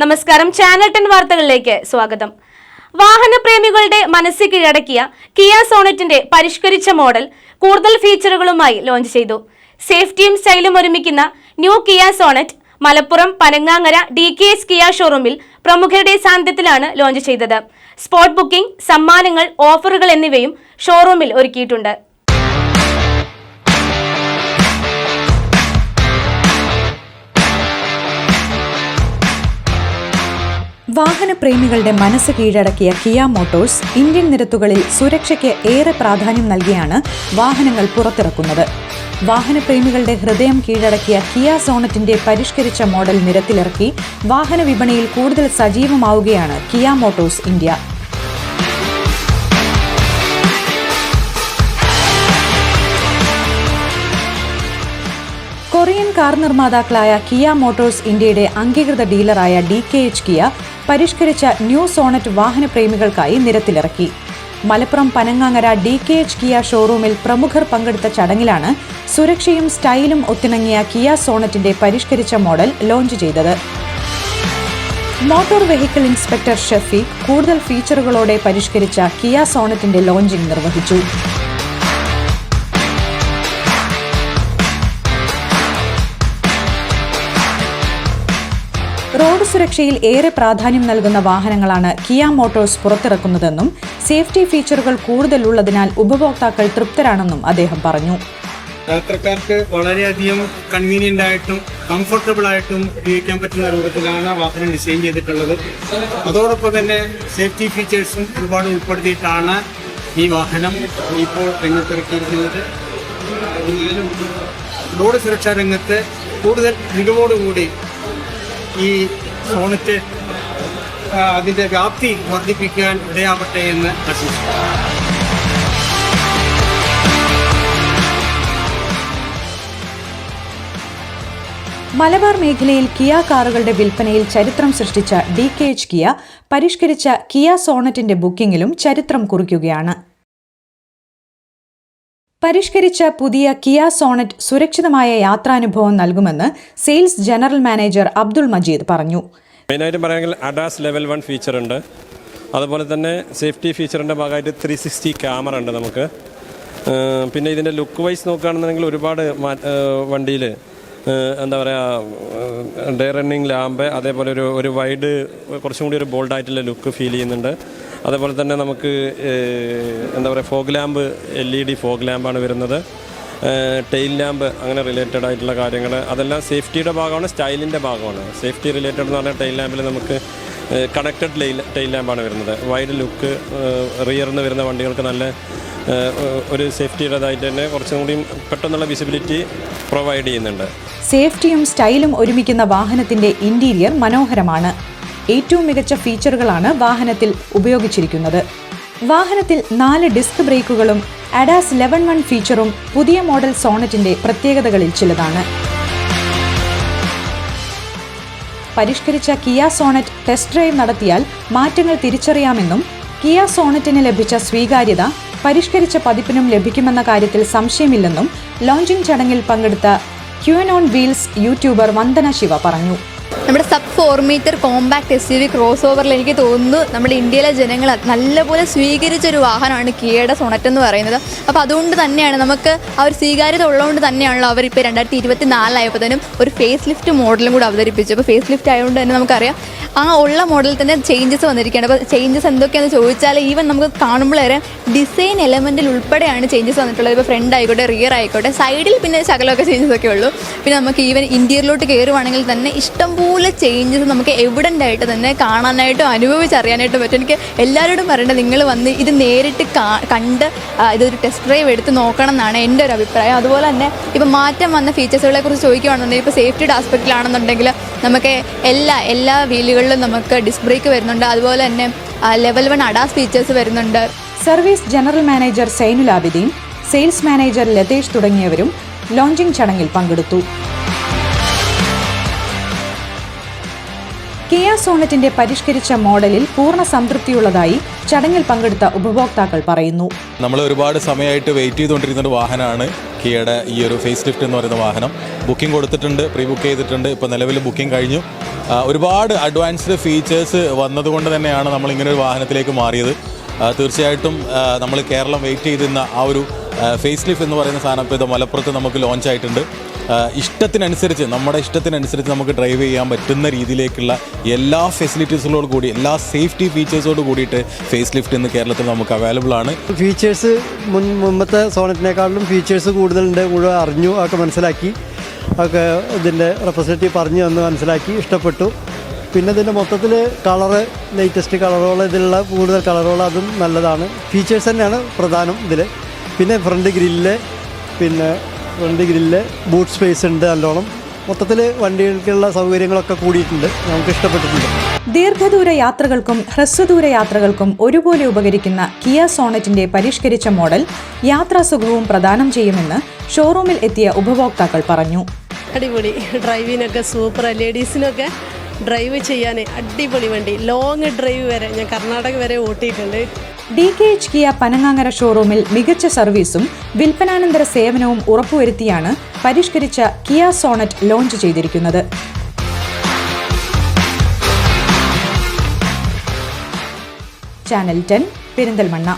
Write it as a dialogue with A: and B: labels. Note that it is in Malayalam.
A: നമസ്കാരം. ചാനൽ ടെൻ വാർത്തകളിലേക്ക് സ്വാഗതം. വാഹനപ്രേമികളുടെ മനസ്സ് കീഴടക്കിയ കിയ സോണറ്റിന്റെ പരിഷ്കരിച്ച മോഡൽ കൂടുതൽ ഫീച്ചറുകളുമായി ലോഞ്ച് ചെയ്തു. സേഫ്റ്റിയും സ്റ്റൈലും ഒരുമിക്കുന്ന new Kia Sonet Malappuram Panangangara D K S Kia ഷോറൂമിൽ പ്രമുഖരുടെ സാന്നിധ്യത്തിലാണ് ലോഞ്ച് ചെയ്തത്. സ്പോട്ട് ബുക്കിംഗ് സമ്മാനങ്ങൾ ഓഫറുകൾ എന്നിവയും ഷോറൂമിൽ ഒരുക്കിയിട്ടുണ്ട്.
B: വാഹനപ്രേമികളുടെ മനസ്സ് കീഴടക്കിയ കിയ മോട്ടോഴ്സ് ഇന്ത്യൻ നിരത്തുകളിൽ സുരക്ഷയ്ക്ക് ഏറെ പ്രാധാന്യം നൽകിയാണ് വാഹനങ്ങൾ പുറത്തിറക്കുന്നത്. വാഹന പ്രേമികളുടെ ഹൃദയം കീഴടക്കിയ കിയ സോണറ്റിന്റെ പരിഷ്കരിച്ച മോഡൽ നിരത്തിലിറക്കി വാഹന വിപണിയിൽ കൂടുതൽ സജീവമാവുകയാണ് കിയ മോട്ടോഴ്സ് ഇന്ത്യ. കാർ നിർമ്മാതാക്കളായ കിയ മോട്ടോഴ്സ് ഇന്ത്യയുടെ അംഗീകൃത ഡീലറായ ഡി കെ എച്ച് കിയ പരിഷ്കരിച്ച ന്യൂ സോണറ്റ് വാഹനപ്രേമികൾക്കായി നിരത്തിലിറക്കി. Malappuram Panangangara D K H Kia ഷോറൂമിൽ പ്രമുഖർ പങ്കെടുത്ത ചടങ്ങിലാണ് സുരക്ഷയും സ്റ്റൈലും ഒത്തിണങ്ങിയ കിയ സോണറ്റിന്റെ പരിഷ്കരിച്ച മോഡൽ ലോഞ്ച് ചെയ്തത്. മോട്ടോർ വെഹിക്കിൾ ഇൻസ്പെക്ടർ ഷഫീഖ് കൂടുതൽ ഫീച്ചറുകളോടെ പരിഷ്കരിച്ച കിയ സോണറ്റിന്റെ ലോഞ്ചിംഗ് നിർവഹിച്ചു. റോഡ് സുരക്ഷയിൽ ഏറെ പ്രാധാന്യം നൽകുന്ന വാഹനങ്ങളാണ് കിയ മോട്ടോഴ്സ് പുറത്തിറക്കുന്നതെന്നും സേഫ്റ്റി ഫീച്ചറുകൾ കൂടുതലുള്ളതിനാൽ ഉപഭോക്താക്കൾ തൃപ്തരാണെന്നും അദ്ദേഹം പറഞ്ഞു.
C: യാത്രക്കാർക്ക് വളരെയധികം കൺവീനിയന്റ് ആയിട്ടും കംഫർട്ടബിൾ ആയിട്ടും ഉപയോഗിക്കാൻ പറ്റുന്ന രൂപത്തിലാണ് വാഹനം ഡിസൈൻ ചെയ്തിട്ടുള്ളത്. അതോടൊപ്പം തന്നെ സേഫ്റ്റി ഫീച്ചേഴ്സും ഒരുപാട് ഉൾപ്പെടുത്തിയിട്ടാണ് ഈ വാഹനം ഇപ്പോൾ രംഗത്തിറക്കിയിരിക്കുന്നത്. റോഡ് സുരക്ഷാ രംഗത്ത് കൂടുതൽ മികവോടുകൂടി ഈ സോണറ്റ് അതിന്റെ വ്യാപ്തി വർദ്ധിപ്പിക്കാൻ ഇടയാവട്ടെ എന്ന് ആശംസിക്കുന്നു.
B: മലബാർ മേഖലയിൽ കിയ കാറുകളുടെ വിൽപ്പനയിൽ ചരിത്രം സൃഷ്ടിച്ച ഡി കെ എച്ച് കിയ പരിഷ്കരിച്ച കിയ സോണറ്റിന്റെ ബുക്കിംഗിലും ചരിത്രം കുറിക്കുകയാണ്. പരിഷ്കരിച്ച പുതിയ കിയ സോണറ്റ് സുരക്ഷിതമായ യാത്രാനുഭവം നൽകുമെന്ന് sales general manager Abdul Majeed പറഞ്ഞു.
D: മെയിനായിട്ട് പറയുകയാണെങ്കിൽ അഡാസ് ലെവൽ വൺ ഫീച്ചർ ഉണ്ട് അതുപോലെ തന്നെ സേഫ്റ്റി ഫീച്ചറിന്റെ ഭാഗമായിട്ട് ത്രീ സിക്സ്റ്റി ക്യാമറ ഉണ്ട് നമുക്ക്. പിന്നെ ഇതിന്റെ ലുക്ക് വൈസ് നോക്കുകയാണെന്നുണ്ടെങ്കിൽ ഒരുപാട് വണ്ടിയിൽ എന്താ പറയുക ഡേ റണ്ണിങ് ലാമ്പ് അതേപോലെ ഒരു ഒരു വൈഡ് കുറച്ചും കൂടി ഒരു ബോൾഡായിട്ടുള്ള ലുക്ക് ഫീൽ ചെയ്യുന്നുണ്ട്. അതേപോലെ തന്നെ നമുക്ക് എന്താ പറയുക fog lamp L E D fog ലാമ്പാണ് വരുന്നത്. ടെയിൽ ലാമ്പ് അങ്ങനെ റിലേറ്റഡ് ആയിട്ടുള്ള കാര്യങ്ങൾ അതെല്ലാം സേഫ്റ്റിയുടെ ഭാഗമാണ് സ്റ്റൈലിന്റെ ഭാഗമാണ്. സേഫ്റ്റി റിലേറ്റഡ് എന്ന് പറഞ്ഞാൽ ടെയിൽ ലാമ്പിൽ നമുക്ക് കണക്റ്റഡ് ടെയിൽ ടെയിൽ ലാമ്പാണ് വരുന്നത്. വൈഡ് ലുക്ക് റിയറിൽ നിന്ന് വരുന്ന വണ്ടികൾക്ക് നല്ല ഒരു സേഫ്റ്റിയുടേതായിട്ട് തന്നെ കുറച്ചും കൂടി പെട്ടെന്നുള്ള വിസിബിലിറ്റി പ്രൊവൈഡ് ചെയ്യുന്നുണ്ട്.
B: സേഫ്റ്റിയും സ്റ്റൈലും ഒരുമിക്കുന്ന വാഹനത്തിന്റെ ഇന്റീരിയർ മനോഹരമാണ്. ഏറ്റവും മികച്ച ഫീച്ചറുകളാണ് വാഹനത്തിൽ ഉപയോഗിച്ചിരിക്കുന്നത്. വാഹനത്തിൽ നാല് ഡിസ്ക് ബ്രേക്കുകളും അഡാസ് ലെവൻ വൺ ഫീച്ചറും പുതിയ മോഡൽ സോണറ്റിന്റെ പ്രത്യേകതകളിൽ ചിലതാണ്. പരിഷ്കരിച്ച കിയ സോണറ്റ് ടെസ്റ്റ് ഡ്രൈവ് നടത്തിയാൽ മാറ്റങ്ങൾ തിരിച്ചറിയാമെന്നും കിയ സോണറ്റിന് ലഭിച്ച സ്വീകാര്യത പരിഷ്കരിച്ച പതിപ്പിനും ലഭിക്കുമെന്ന കാര്യത്തിൽ സംശയമില്ലെന്നും ലോഞ്ചിംഗ് ചടങ്ങിൽ പങ്കെടുത്ത queen on wheels YouTuber Vandana Siva പറഞ്ഞു.
E: നമ്മുടെ sub four metre compact S U V cross ഓവറിൽ എനിക്ക് തോന്നുന്നു നമ്മുടെ ഇന്ത്യയിലെ ജനങ്ങൾ നല്ലപോലെ സ്വീകരിച്ച ഒരു വാഹനമാണ് കിയയുടെ സൊണറ്റ് എന്ന് പറയുന്നത്. അപ്പോൾ അതുകൊണ്ട് തന്നെയാണ് നമുക്ക് ആ ഒരു സ്വീകാര്യത ഉള്ളതുകൊണ്ട് തന്നെയാണല്ലോ അവർ ഇപ്പോൾ രണ്ടായിരത്തി ഇരുപത്തി നാലായപ്പോഴത്തേനും ഒരു ഫേസ് ലിഫ്റ്റ് മോഡലും കൂടെ അവതരിപ്പിച്ചു. അപ്പോൾ ഫേസ് ലിഫ്റ്റ് ആയതുകൊണ്ട് തന്നെ നമുക്കറിയാം ആ ഉള്ള മോഡലിൽ തന്നെ ചേഞ്ചസ് വന്നിരിക്കുകയാണ്. അപ്പോൾ ചേഞ്ചസ് എന്തൊക്കെയാണെന്ന് ചോദിച്ചാൽ ഈവൻ നമുക്ക് കാണുമ്പോൾ വരെ ഡിസൈൻ എലമെന്റിൽ ഉൾപ്പെടെയാണ് ചേഞ്ചസ് വന്നിട്ടുള്ളത്. ഇപ്പോൾ ഫ്രണ്ട് ആയിക്കോട്ടെ റിയർ ആയിക്കോട്ടെ സൈഡിൽ പിന്നെ ശകലമൊക്കെ ചേഞ്ചസ് ഒക്കെ ഉള്ളൂ. പിന്നെ നമുക്ക് ഈവൻ ഇന്റീരിയറിലോട്ട് കയറുവാണെങ്കിൽ തന്നെ ഇഷ്ടംപോലെ ചേഞ്ചസ് നമുക്ക് എവിഡന്റ് ആയിട്ട് തന്നെ കാണാനായിട്ടും അനുഭവിച്ചറിയാനായിട്ടും പറ്റും. എനിക്ക് എല്ലാവരോടും പറയേണ്ടത് നിങ്ങൾ വന്ന് ഇത് നേരിട്ട് കണ്ട് ഇതൊരു ടെസ്റ്റ് ഡ്രൈവ് എടുത്ത് നോക്കണം എന്നാണ് എന്റെ ഒരു അഭിപ്രായം. അതുപോലെ തന്നെ ഇപ്പോൾ മാറ്റം വന്ന ഫീച്ചേഴ്സുകളെ കുറിച്ച് ചോദിക്കുകയാണെന്നുണ്ടെങ്കിൽ ഇപ്പോൾ സേഫ്റ്റിയുടെ ആസ്പെക്റ്റിലാണെന്നുണ്ടെങ്കിൽ നമുക്ക് എല്ലാ എല്ലാ വീലുകളിലും നമുക്ക് ഡിസ്ക് ബ്രേക്ക് വരുന്നുണ്ട്. അതുപോലെ തന്നെ ലെവൽ വൺ അഡാസ് ഫീച്ചേഴ്സ് വരുന്നുണ്ട്.
B: Service general manager Zainul Abideen sales manager Latheesh തുടങ്ങിയവരും ലോഞ്ചിങ് ചടങ്ങിൽ പങ്കെടുത്തു. കിയ സോണറ്റിന്റെ പരിഷ്കരിച്ച മോഡലിൽ പൂർണ സംതൃപ്തിയുള്ളതായി ചടങ്ങിൽ പങ്കെടുത്ത ഉപഭോക്താക്കൾ പറയുന്നു.
F: നമ്മൾ ഒരുപാട് സമയമായിട്ട് വെയിറ്റ് ചെയ്തുകൊണ്ടിരുന്ന ഒരു വാഹനമാണ് കിയയുടെ ഈ ഒരു ഫേസ് ലിഫ്റ്റ് എന്ന് പറയുന്ന വാഹനം. ബുക്കിംഗ് കൊടുത്തിട്ടുണ്ട് പ്രീ ബുക്ക് ചെയ്തിട്ടുണ്ട് ഇപ്പോൾ നിലവിൽ ബുക്കിംഗ് കഴിഞ്ഞു. ഒരുപാട് അഡ്വാൻസ്ഡ് ഫീച്ചേഴ്സ് വന്നതുകൊണ്ട് തന്നെയാണ് നമ്മൾ ഇങ്ങനെ ഒരു വാഹനത്തിലേക്ക് മാറിയത്. തീർച്ചയായിട്ടും നമ്മൾ കേരളം വെയിറ്റ് ചെയ്തിരുന്ന ആ ഒരു ഫേസ് ലിഫ്റ്റ് എന്ന് പറയുന്ന സാധനം ഇപ്പോൾ ഇത് മലപ്പുറത്ത് നമുക്ക് ലോഞ്ച് ആയിട്ടുണ്ട്. ഇഷ്ടത്തിനനുസരിച്ച് നമ്മുടെ ഇഷ്ടത്തിനനുസരിച്ച് നമുക്ക് ഡ്രൈവ് ചെയ്യാൻ പറ്റുന്ന രീതിയിലേക്കുള്ള എല്ലാ ഫെസിലിറ്റീസുകളോട് കൂടി എല്ലാ സേഫ്റ്റി ഫീച്ചേഴ്സോട് കൂടിയിട്ട് ഫേസ് ലിഫ്റ്റ് ഇന്ന് കേരളത്തിൽ നമുക്ക് അവൈലബിൾ ആണ്.
G: ഫീച്ചേഴ്സ് മുൻ മുമ്പത്തെ സോണറ്റിനേക്കാളും ഫീച്ചേഴ്സ് കൂടുതലുണ്ട് മുഴുവൻ അറിഞ്ഞു ഒക്കെ മനസ്സിലാക്കി ഒക്കെ ഇതിന്റെ റെപ്രസെന്റേറ്റീവ് പറഞ്ഞു തന്ന് മനസ്സിലാക്കി ഇഷ്ടപ്പെട്ടു. പിന്നെ ഇതിന്റെ മൊത്തത്തിൽ കളറ് ലേറ്റസ്റ്റ് കളറുകൾ ഇതിലുള്ള കൂടുതൽ കളറുകൾ അതും നല്ലതാണ്. ഫീച്ചേഴ്സ് തന്നെയാണ് പ്രധാനം ഇതിൽ പിന്നെ ഫ്രണ്ട് ഗ്രില്ല് പിന്നെ ഫ്രണ്ട് ഗ്രില്ല് ബൂട്ട് സ്പേസ് ഉണ്ട് നല്ലോണം. മൊത്തത്തിൽ വണ്ടികൾക്കുള്ള സൗകര്യങ്ങളൊക്കെ കൂടിയിട്ടുണ്ട്. നമുക്ക് ഇഷ്ടപ്പെട്ടിട്ടുണ്ട്.
B: ദീർഘദൂര യാത്രകൾക്കും ഹ്രസ്വദൂര യാത്രകൾക്കും ഒരുപോലെ ഉപകരിക്കുന്ന കിയ സോണറ്റിന്റെ പരിഷ്കരിച്ച മോഡൽ യാത്രാസുഖവും പ്രദാനം ചെയ്യുമെന്ന് ഷോറൂമിൽ എത്തിയ ഉപഭോക്താക്കൾ പറഞ്ഞു.
H: അടിപൊളി. ഡ്രൈവിനൊക്കെ സൂപ്പർ ലേഡീസിനൊക്കെ ഡ്രൈവ് ചെയ്യാൻ അടിപൊളി വണ്ടി. ലോങ് ഡ്രൈവ് വരെ ഞാൻ കർണാടക വരെ ഓട്ടിയിട്ടുണ്ട്.
B: D K H Kia Panangangara ഷോറൂമിൽ മികച്ച സർവീസും വിൽപ്പനാനന്തര സേവനവും ഉറപ്പുവരുത്തിയാണ് പരിഷ്കരിച്ച കിയ സോണറ്റ് ലോഞ്ച് ചെയ്തിരിക്കുന്നത്. Channel ten Perinthalmanna.